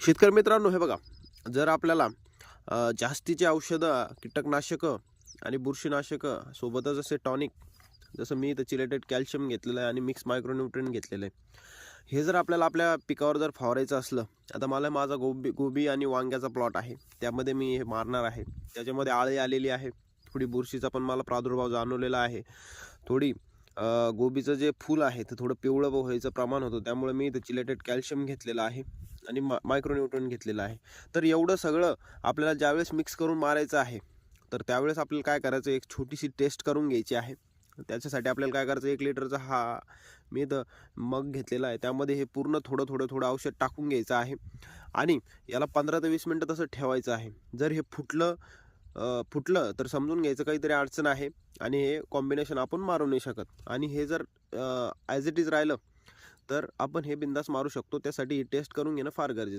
शेतकरी मित्रांनो हे बघा जर आपल्याला जास्तीचे औषधं कीटकनाशकं आणि बुरशीनाशकं सोबतच असे टॉनिक जसं मी इथं चिलेटेड कॅल्शियम घेतलेलं आहे आणि मिक्स मायक्रोन्युट्रियन घेतलेलं आहे हे जर आपल्याला आपल्या पिकावर जर फवारायचं असलं आता मला माझा गोबी गोबी आणि वांग्याचा प्लॉट आहे त्यामध्ये मी हे मारणार आहे त्याच्यामध्ये आळी आलेली आहे थोडी बुरशीचा पण मला प्रादुर्भाव जाणवलेला आहे थोडी गोबीचं जे फूल आहे ते थोडं पिवळं व्हायचं प्रमाण होतं. त्यामुळे मी इथं चिलेटेड कॅल्शियम घेतलेलं आहे आणि मा मायक्रोन्युट्रन घेतलेलं आहे. तर एवढं सगळं आपल्याला ज्यावेळेस मिक्स करून मारायचं आहे तर त्यावेळेस आपल्याला काय करायचं एक छोटीशी टेस्ट करून घ्यायची आहे. त्याच्यासाठी आपल्याला काय करायचं एक लिटरचा हा मी इथं मग घेतलेला आहे. त्यामध्ये हे पूर्ण थोडं थोडं थोडं औषध टाकून घ्यायचं आहे. आणि याला पंधरा ते वीस मिनटं तसं ठेवायचं आहे. जर हे फुटलं फुटलं तर समजून घ्यायचं काहीतरी अडचण आहे आणि हे कॉम्बिनेशन आपण मारू नाही शकत. आणि हे जर ॲज इट इज राहिलं तर आपण हे बिंदास मारू शकतो. त्यासाठी टेस्ट करून घेणं फार गरजेचं आहे.